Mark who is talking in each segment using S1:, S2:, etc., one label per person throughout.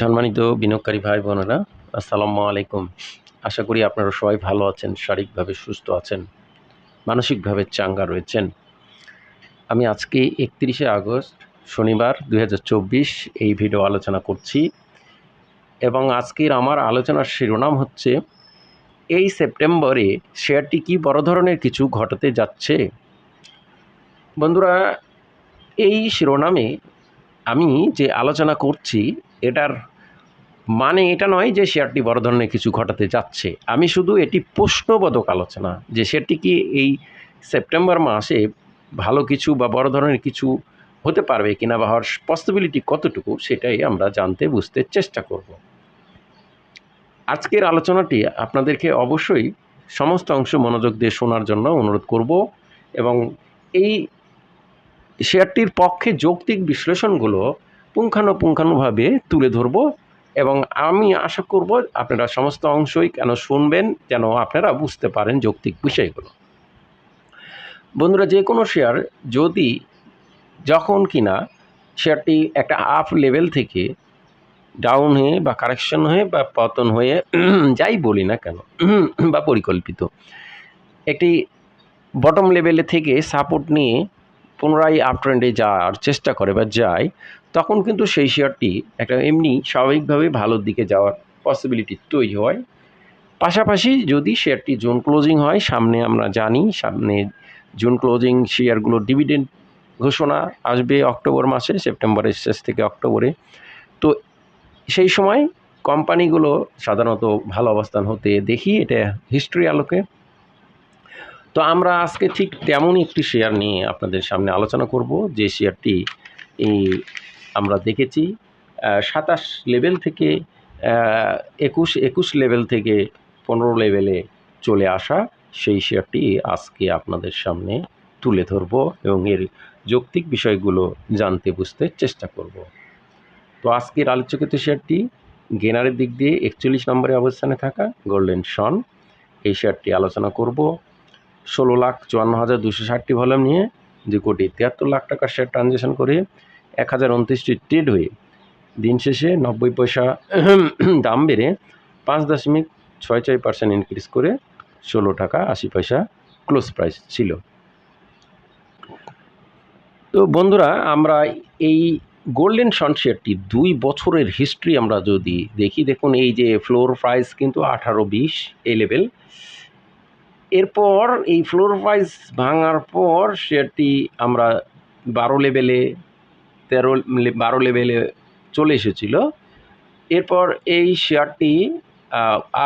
S1: সম্মানিত বিনিয়োগকারী ভাই বোনেরা, আসসালামু আলাইকুম। আশা করি আপনারা সবাই ভালো আছেন, শারীরিকভাবে সুস্থ আছেন, মানসিকভাবে চাঙ্গা রয়েছেন। আমি আজকে একত্রিশে আগস্ট, শনিবার দু হাজার চব্বিশ এই ভিডিও আলোচনা করছি এবং আজকের আমার আলোচনার শিরোনাম হচ্ছে, এই সেপ্টেম্বরে শেয়ারটি কি বড় ধরনের কিছু ঘটাতে যাচ্ছে? বন্ধুরা, এই শিরোনামে আমি যে আলোচনা করছি এটার মানে এটা নয় যে শেয়ারটি বড় ধরনের কিছু ঘটাতে যাচ্ছে। আমি শুধু এটি প্রশ্নবোধক আলোচনা যে সেটি কি এই সেপ্টেম্বর মাসে ভালো কিছু বা বড় ধরনের কিছু হতে পারবে কিনা বা হওয়ার পসিবিলিটি কতটুকু সেটাই আমরা জানতে, বুঝতে চেষ্টা করব। আজকের আলোচনাটি আপনাদেরকে অবশ্যই সমস্ত অংশ মনোযোগ দিয়ে শোনার জন্য অনুরোধ করব এবং এই শেয়ারটির পক্ষে যৌক্তিক বিশ্লেষণগুলো পুঙ্খানুপুঙ্খানুভাবে তুলে ধরব এবং আমি আশা করব আপনারা সমস্ত অংশই কেন শুনবেন, যেন আপনারা বুঝতে পারেন যৌক্তিক বিষয়গুলো। বন্ধুরা, যে কোনো শেয়ার যদি যখন কিনা শেয়ারটি একটা আপ লেভেল থেকে ডাউন হয়ে বা কারেকশন হয়ে বা পতন হয়ে যাই বলি না কেন, বা পরিকল্পিত, একটি বটম লেভেলে থেকে সাপোর্ট নিয়ে পুনরায় আপ ট্রেন্ডে যাওয়ার চেষ্টা করে বা যায়, তখন কিন্তু সেই শেয়ারটি একটা এমনি স্বাভাবিকভাবে ভালোর দিকে যাওয়ার পসিবিলিটি তৈরি হয়। পাশাপাশি যদি শেয়ারটি জোন ক্লোজিং হয়, সামনে আমরা জানি, সামনে জুন ক্লোজিং শেয়ারগুলো ডিভিডেন্ড ঘোষণা আসবে অক্টোবর মাসে, সেপ্টেম্বরের শেষ থেকে অক্টোবরে। তো সেই সময় কোম্পানিগুলো সাধারণত ভালো অবস্থান হতে দেখি, এটা হিস্ট্রি আলোকে। তো আমরা আজকে ঠিক তেমনই একটি শেয়ার নিয়ে আপনাদের সামনে আলোচনা করব। যে শেয়ারটি এই আমরা দেখেছি সাতাশ লেভেল থেকে একুশ একুশ লেভেল থেকে পনেরো লেভেলে চলে আসা সেই শেয়ারটি আজকে আপনাদের সামনে তুলে ধরব এবং এর যৌক্তিক বিষয়গুলো জানতে বুঝতে চেষ্টা করব। তো আজকের আলোচকিত শেয়ারটি গেনারের দিক দিয়ে একচল্লিশ নম্বরে অবস্থানে থাকা গোল্ডেন সন এই শেয়ারটি আলোচনা করব। ষোলো লাখ চুয়ান্ন হাজার দুশো ষাটটি ভলিউম নিয়ে দুই কোটি তিয়াত্তর লাখ টাকার শেয়ার ট্রানজ্যাকশন করে এক হাজার উনত্রিশটি ট্রেড হয়ে দিন শেষে নব্বই পয়সা দাম বেড়ে পাঁচ দশমিক ছয় ছয় পার্সেন্ট ইনক্রিজ করে ষোলো টাকা আশি পয়সা ক্লোজ প্রাইস ছিল। তো বন্ধুরা, আমরা এই গোল্ডেন সন শেয়ারটি দুই বছরের হিস্ট্রি আমরা যদি দেখি, দেখুন এই যে ফ্লোর প্রাইস কিন্তু আঠারো বিশ, এই লেভেল এরপর এই ফ্লোর প্রাইস ভাঙার পর শেয়ারটি আমরা বারো লেভেলে তেরো বারো লেভেলে চলে এসেছিল। এরপর এই শেয়ারটি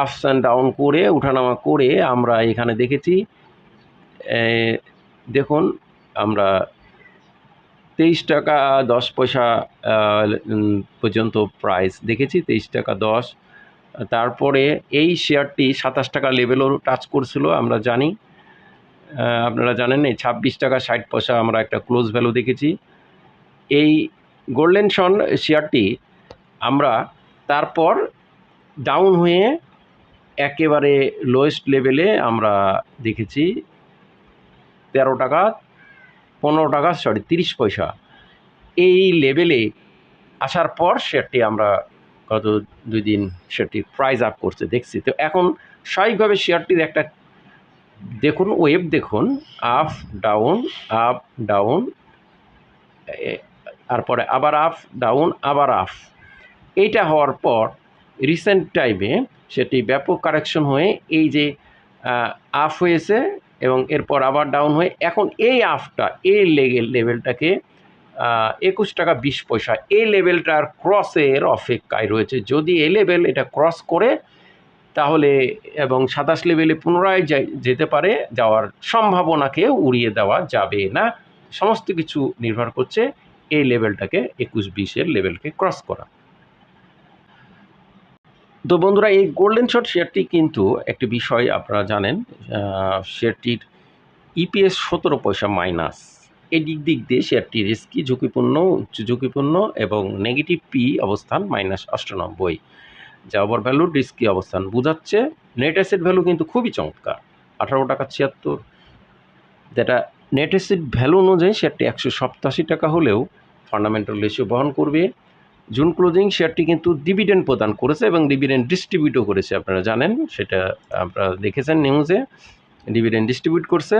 S1: আপস অ্যান্ড ডাউন করে, উঠানামা করে আমরা এখানে দেখেছি দেখুন, আমরা তেইশ টাকা দশ পয়সা পর্যন্ত প্রাইস দেখেছি, তেইশ টাকা দশ। তারপরে এই শেয়ারটি সাতাশ টাকা লেভেলও টাচ করছিল, আমরা জানি। আপনারা জানেন এই ছাব্বিশ টাকা ষাট পয়সা আমরা একটা ক্লোজ ভ্যালু দেখেছি। এই গোল্ডেন সন শেয়ারটি আমরা তারপর ডাউন হয়ে একেবারে লোয়েস্ট লেভেলে আমরা দেখেছি তেরো টাকা, পনেরো টাকা সরি তিরিশ পয়সা। এই লেভেলে আসার পর শেয়ারটি আমরা গত দুই দিন শেয়ারটি প্রাইজ আপ করছে, দেখছি। তো এখন স্বাভাবিকভাবে শেয়ারটির একটা দেখুন ওয়েব দেখুন আপ ডাউন আপ ডাউন তারপরে আবার আপ ডাউন আবার আপ এইটা হওয়ার পর রিসেন্ট টাইমে সেটি ব্যাপক কারেকশন হয়ে এই যে আপ হয়েছে এবং এরপর আবার ডাউন হয়ে, এখন এই আফটা এই লেভেলটাকে একুশ টাকা বিশ পয়সা। এই লেভেলটার ক্রসের অপেক্ষায় রয়েছে। যদি এই লেভেল এটা ক্রস করে, তাহলে এবং সাতাশ লেভেলে পুনরায় যেতে পারে, যাওয়ার সম্ভাবনাকে উড়িয়ে দেওয়া যাবে না। সমস্ত কিছু নির্ভর করছে এই লেভেলটাকে, একুশ বিশের লেভেলকে ক্রস করা। তো বন্ধুরা, এই গোল্ডেন শট শেয়ারটি কিন্তু একটি বিষয় আপনারা জানেন শেয়ারটির ইপিএস সতেরো পয়সা মাইনাস এই দিক দিয়ে শেয়ারটি রিস্কি ঝুঁকিপূর্ণ, উচ্চ ঝুঁকিপূর্ণ এবং নেগেটিভ পি অবস্থান মাইনাস অষ্টানব্বই যা ওভার ভ্যালুর রিস্কি অবস্থান বোঝাচ্ছে। নেট অ্যাসেট ভ্যালু কিন্তু খুবই চমৎকার, আঠারো টাকা ছিয়াত্তর। যেটা নেট অ্যাসেট ভ্যালু অনুযায়ী শেয়ারটি একশো সপ্তাশি টাকা হলেও ফান্ডামেন্টাল রেশিও বহন করবে। জুন ক্লোজিং শেয়ারটি কিন্তু ডিভিডেন্ড প্রদান করেছে এবং ডিভিডেন্ড ডিস্ট্রিবিউটও করেছে, আপনারা জানেন। সেটা আপনারা দেখেছেন নিউজে ডিভিডেন্ড ডিস্ট্রিবিউট করছে।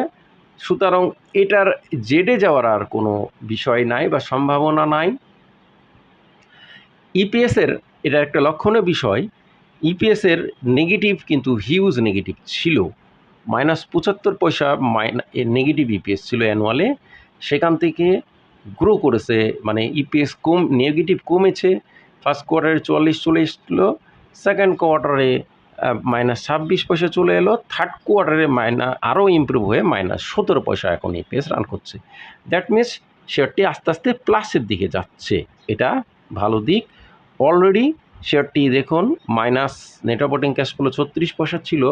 S1: সুতরাং এটার জেডে যাওয়ার আর কোনো বিষয় নাই বা সম্ভাবনা নাই। ইপিএসের এটা একটা লক্ষণীয় বিষয় ইপিএসের নেগেটিভ কিন্তু হিউজ নেগেটিভ ছিল। মাইনাস পঁচাত্তর পয়সা মাইনা নেগেটিভ ইপিএস ছিল অ্যানুয়ালে সেখান থেকে গ্রো করেছে মানে ইপিএস কম নেগেটিভ কমেছে। ফার্স্ট কোয়ার্টারে চুয়াল্লিশ চলে এসেছিল সেকেন্ড কোয়ার্টারে মাইনাস ছাব্বিশ পয়সা চলে এলো। থার্ড কোয়ার্টারে মাইনা আরও ইমপ্রুভ হয়ে মাইনাস সতেরো পয়সা এখন ইপিএস রান করছে। দ্যাট মিনস শেয়ারটি আস্তে আস্তে প্লাসের দিকে যাচ্ছে। এটা ভালো দিক। অলরেডি শেয়ারটি দেখুন minus net operating cash flow ছত্রিশ পয়সা ছিল।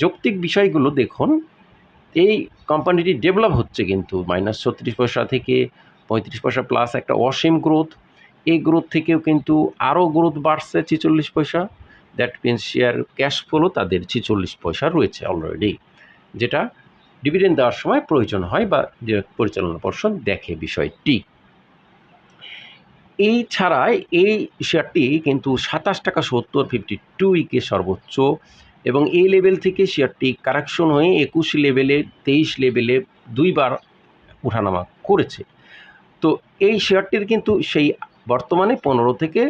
S1: যৌক্তিক বিষয়গুলো দেখুন, এই কোম্পানিটি ডেভেলপ হচ্ছে কিন্তু। মাইনাস ছত্রিশ পয়সা থেকে পঁয়ত্রিশ পয়সা প্লাস একটা অসীম গ্রোথ এই গ্রোথ থেকেও কিন্তু আরও গ্রোথ বাড়ছে ছেচল্লিশ পয়সা। That means share cash flow তাদের ছেচল্লিশ পয়সা রয়েছে অলরেডি যেটা ডিভিডেন্ড দেওয়ার সময় প্রয়োজন হয় বা পরিচালনা পর্ষদ দেখে বিষয়টি। এই ছাড়াই এই শেয়ারটি কিন্তু সাতাশ টাকা সত্তর ফিফটি টু উইকে সর্বোচ্চ এবং এই লেভেল থেকে শেয়ারটি কারেকশন হয়ে একুশ লেভেলে তেইশ লেভেলে দুইবার উঠানামা করেছে। তো এই শেয়ারটির কিন্তু সেই বর্তমানে পনেরো থেকে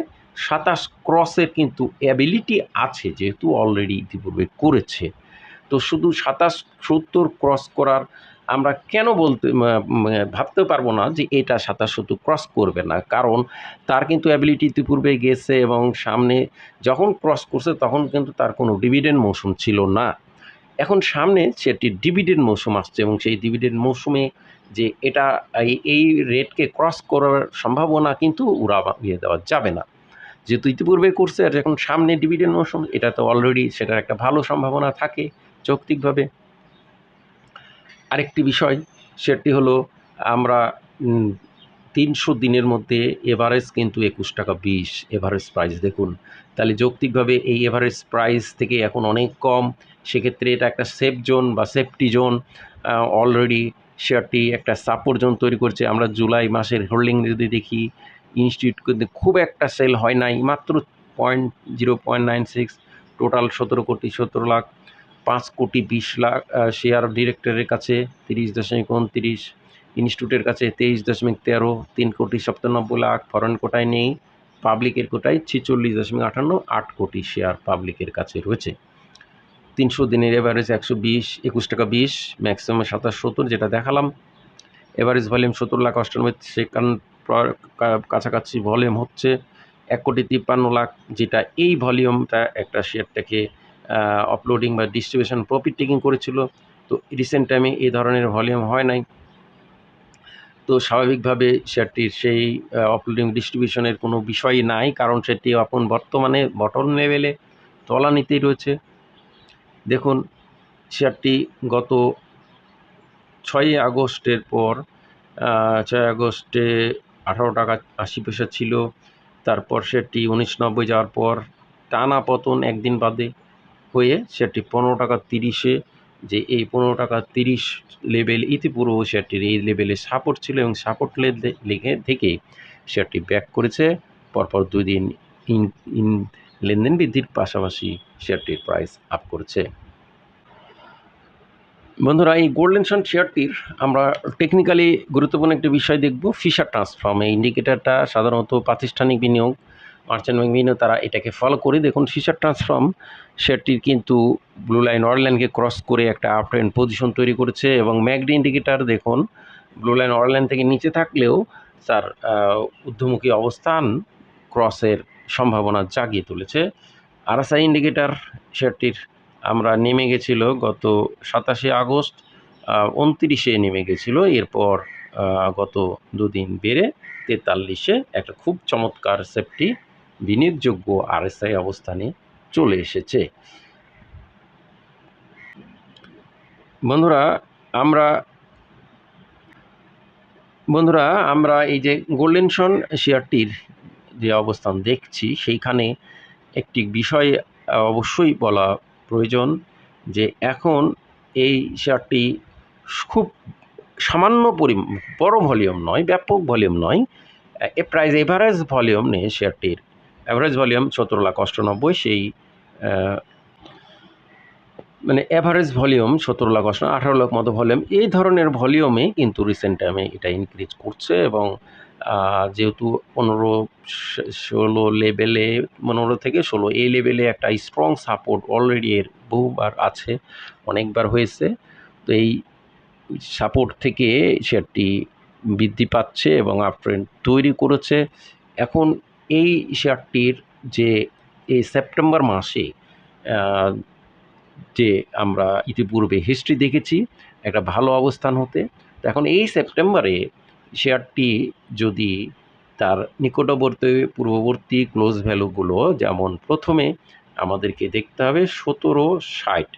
S1: সাতাশ ক্রসের কিন্তু অ্যাবিলিটি আছে যেহেতু অলরেডি ইতিপূর্বে করেছে। তো শুধু সাতাশ সত্তর ক্রস করার আমরা কেন বলতে ভাবতে পারব না যে এটা সাতাশ সত্তর ক্রস করবে না। কারণ তার কিন্তু অ্যাবিলিটি ইতিপূর্বে গেছে এবং সামনে যখন ক্রস করছে তখন কিন্তু তার কোনো ডিভিডেন্ড মৌসুম ছিল না। এখন সামনে সেটি ডিভিডেন্ড মৌসুম আসছে এবং সেই ডিভিডেন্ড মৌসুমে যে এটা, এই রেটকে ক্রস করার সম্ভাবনা কিন্তু উড়া দেওয়া যাবে না। যেহেতু ইতিপূর্বে করছে আর এখন সামনে ডিভিডেন্ড মৌসুম এটা তো অলরেডি সেটার একটা ভালো সম্ভাবনা থাকে যৌক্তিকভাবে। আরেকটি বিষয়, সেটি হলো আমরা তিনশো দিনের মধ্যে এভারেজ কিন্তু একুশ টাকা বিশ এভারেজ প্রাইস দেখুন। তাহলে যৌক্তিকভাবে এই এভারেজ প্রাইস থেকে এখন অনেক কম, সেক্ষেত্রে এটা একটা সেফ জোন বা সেফটি জোন অলরেডি শেয়ারটি একটা সাপোর্ট জোন তৈরি করছে। আমরা জুলাই মাসের হোল্ডিং যদি দেখি ইনস্টিটিউট কিন্তু খুব একটা সেল হয় নাই। মাত্র point zero point nine six total সতেরো কোটি সতেরো লাখ, পাঁচ কোটি বিশ লাখ শেয়ার ডিরেক্টরের কাছে তিরিশ দশমিক উনতিরিশ ইনস্টিটিউটের কাছে তেইশ দশমিক তেরো, তিন কোটি সপ্তানব্বই লাখ ফরেন কোটায় নেই পাবলিকের কোটায় ছেচল্লিশ দশমিক আটান্ন, আট কোটি শেয়ার পাবলিকের কাছে রয়েছে। তিনশো দিনের এভারেজ একশো বিশ, একুশ টাকা বিশ ম্যাক্সিমাম সাতাশ সত্তর, যেটা দেখালাম। এভারেজ ভলিউম সত্তর লাখ অষ্টানব্বই, সেখান কাছাকাছি ভলিউম হচ্ছে এক কোটি তিপ্পান্ন লাখ যেটা এই ভলিউমটা একটা শেয়ারটাকে আপলোডিং বা ডিস্ট্রিবিউশন প্রফিট টেকিং করেছিল। তো রিসেন্ট টাইমে এই ধরনের ভলিউম হয় নাই। তো স্বাভাবিকভাবে শেয়ারটির সেই আপলোডিং ডিস্ট্রিবিউশনের কোনো বিষয় নাই, কারণ সেটি এখন বর্তমানে বটন লেভেলে তলানিতেই রয়েছে। দেখুন, শেয়ারটি গত ছয়ই আগস্টের পর ছয় আগস্টে আঠারো টাকা আশি পয়সা ছিল। তারপর সেটি উনিশ নব্বই যাওয়ার পর টানা পতন একদিন বাদে হয়ে সেটি পনেরো টাকা তিরিশে যে এই পনেরো টাকা তিরিশ লেভেল ইতিপূর্ব শেয়ারটির এই লেভেলে সাপোর্ট ছিল এবং সাপোর্ট লেগে থেকে শেয়ারটি ব্যাক করেছে। পরপর দুই দিন ইন ইন লেনদেন বৃদ্ধির পাশাপাশি শেয়ারটির প্রাইস আপ করেছে। বন্ধুরা, এই গোল্ডেন সান শেয়ারটির আমরা টেকনিক্যালি গুরুত্বপূর্ণ একটি বিষয় দেখব ফিশার ট্রান্সফর্ম এই ইন্ডিকেটারটা সাধারণত প্রাতিষ্ঠানিক বিনিয়োগ মার্চেন্ট ব্যাংক বিনিয়োগ তারা এটাকে ফলো করে। দেখুন ফিশার ট্রান্সফর্ম শেয়ারটির কিন্তু ব্লু লাইন অরেঞ্জ লাইনকে ক্রস করে একটা আপ ট্রেন্ড পজিশন তৈরি করেছে এবং ম্যাগডি ইন্ডিকেটার দেখুন ব্লু লাইন অরেঞ্জ লাইন থেকে নিচে থাকলেও তার ঊর্ধ্বমুখী অবস্থান ক্রসের সম্ভাবনা জাগিয়ে তুলেছে। আরএসআই ইন্ডিকেটার শেয়ারটির আমরা নেমে গেছিল গত সাতাশে আগস্ট উনত্রিশে নেমে গেছিল, এরপর গত দুদিন বেড়ে তেতাল্লিশে একটা খুব চমৎকার সেফটি বিনিয়োগযোগ্য আরএসআই অবস্থানে চলে এসেছে। বন্ধুরা, আমরা বন্ধুরা, আমরা এই যে গোল্ডেন সন শেয়ারটির যে অবস্থান দেখছি, সেইখানে একটি বিষয় অবশ্যই বলা প্রয়োজন যে এখন এই শেয়ারটি খুব সামান্য পরি, বড় ভলিউম নয়, ব্যাপক ভলিউম নয়। এ প্রাইস এভারেজ ভলিউম নিয়ে শেয়ারটির অ্যাভারেজ ভলিউম সতেরো লাখ অষ্টানব্বই, সেই মানে অ্যাভারেজ ভলিউম সতেরো লাখ অষ্ট আঠারো লাখ মতো ভলিউম, এই ধরনের ভলিউমে কিন্তু রিসেন্ট টাইমে এটা ইনক্রিজ করছে এবং যেহেতু পনেরো ষোলো লেভেলে পনেরো থেকে ষোলো এই লেভেলে একটা স্ট্রং সাপোর্ট অলরেডি এর বহুবার আছে, অনেকবার হয়েছে। তো এই সাপোর্ট থেকে শেয়ারটি বৃদ্ধি পাচ্ছে এবং আপট্রেন্ড তৈরি করেছে। এখন এই শেয়ারটির যে এই সেপ্টেম্বর মাসে যে আমরা ইতিপূর্বে হিস্ট্রি দেখেছি, একটা ভালো অবস্থান হতে। তো এখন এই সেপ্টেম্বরে শেয়ারটি যদি তার নিকটবর্তী, পূর্ববর্তী ক্লোজ ভ্যালুগুলো যেমন প্রথমে আমাদেরকে দেখতে হবে সতেরো ষাট।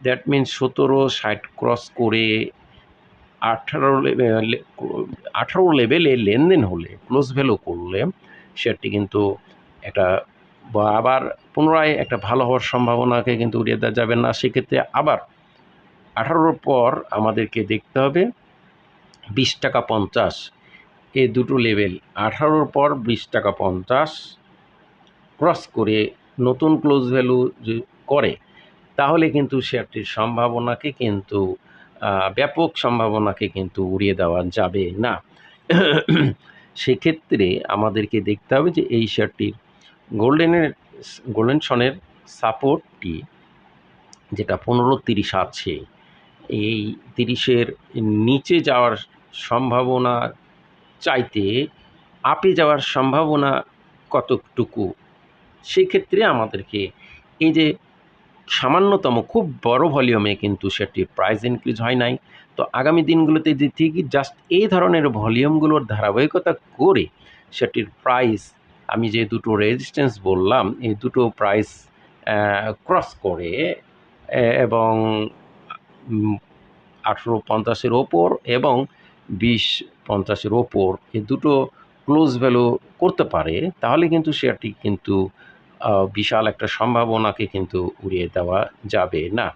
S1: দ্যাট মিন্স সতেরো ষাট ক্রস করে আঠারো আঠারো লেভেলে লেনদেন হলে ক্লোজ ভ্যালু করলে শেয়ারটি কিন্তু একটা বা আবার পুনরায় একটা ভালো হওয়ার সম্ভাবনাকে কিন্তু উড়িয়ে দেওয়া যাবে না। সেক্ষেত্রে আবার আঠারোর পর আমাদেরকে দেখতে হবে বিশ টাকা পঞ্চাশ। এ দুটো লেভেল আঠারোর পর বিশ টাকা পঞ্চাশ। ক্রস করে নতুন ক্লোজ ভ্যালু করে, তাহলে কিন্তু শেয়ারটির সম্ভাবনাকে কিন্তু ব্যাপক সম্ভাবনাকে কিন্তু উড়িয়ে দেওয়া যাবে না। সেক্ষেত্রে আমাদেরকে দেখতে হবে যে এই শেয়ারটির গোল্ডেনের গোল্ডেন সনের সাপোর্টটি, যেটা পনেরো তিরিশ আছে। এই তিরিশের নিচে যাওয়ার সম্ভাবনা চাইতে আপে যাওয়ার সম্ভাবনা কতটুকু? সেক্ষেত্রে আমাদেরকে এই যে সামান্যতম খুব বড় ভলিউমে কিন্তু সেটির প্রাইস ইনক্রিজ হয় নাই। তো আগামী দিনগুলোতে যে ঠিকই জাস্ট এই ধরনের ভলিউমগুলোর ধারাবাহিকতা করে সেটির প্রাইস আমি যে দুটো রেজিস্ট্যান্স বললাম, এই দুটো প্রাইস ক্রস করে এবং আঠেরো পঞ্চাশের ওপর এবং বিশ পঞ্চাশের ওপর এই দুটো ক্লোজ ভ্যালু করতে পারে, তাহলে কিন্তু শেয়ারটি কিন্তু বিশাল একটা সম্ভাবনাকে কিন্তু উড়িয়ে দেওয়া যাবে না।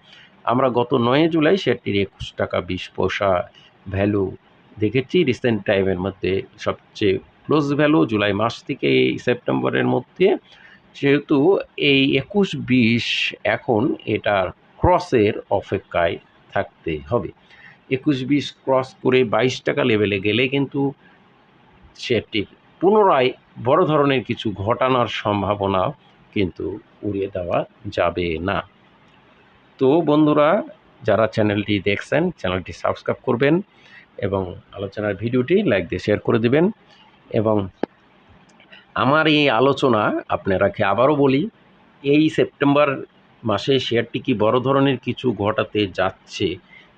S1: আমরা গত নয় জুলাই শেয়ারটির একুশ টাকা বিশ পয়সা ভ্যালু দেখেছি। রিসেন্ট টাইমের মধ্যে সবচেয়ে ক্লোজ ভ্যালু জুলাই মাস থেকে সেপ্টেম্বরের মধ্যে। যেহেতু এই একুশ বিশ এখন এটার ক্রসের অপেক্ষায় থাকতে হবে। একুশ বিশ ক্রস করে বাইশ টাকা লেভেলে গেলে কিন্তু শেয়ারটি পুনরায় বড় ধরনের কিছু ঘটানোর সম্ভাবনা কিন্তু উড়িয়ে দেওয়া যাবে না। তো বন্ধুরা, যারা চ্যানেলটি দেখছেন, চ্যানেলটি সাবস্ক্রাইব করবেন এবং আলোচনার ভিডিওটি লাইক দিয়ে শেয়ার করে দেবেন এবং আমার এই আলোচনা আপনারাকে আবারও বলি, এই সেপ্টেম্বর মাসে শেয়ারটি কি বড় ধরনের কিছু ঘটাতে যাচ্ছে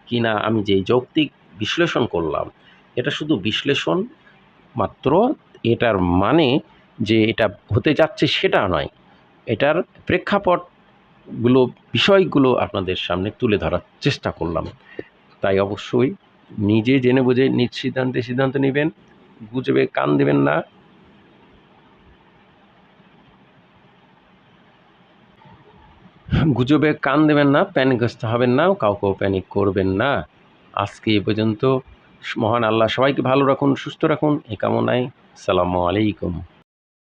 S1: কি না আমি যেই যৌক্তিক বিশ্লেষণ করলাম, এটা শুধু বিশ্লেষণ মাত্র, এটার মানে যে এটা হতে যাচ্ছে সেটা নয়। এটার প্রেক্ষাপটগুলো, বিষয়গুলো আপনাদের সামনে তুলে ধরার চেষ্টা করলাম। তাই অবশ্যই নিজে জেনে বুঝে নিজ সিদ্ধান্তে সিদ্ধান্ত নেবেন গুজবে কান দেবেন না। গুজবে কান দেবেন না প্যানিকগ্রস্ত হবেন না, কাউকেও প্যানিক করবেন না। আজকে এ পর্যন্ত, মহান আল্লাহ সবাইকে ভালো রাখুন, সুস্থ রাখুন এ কামনায় সালামু আলাইকুম।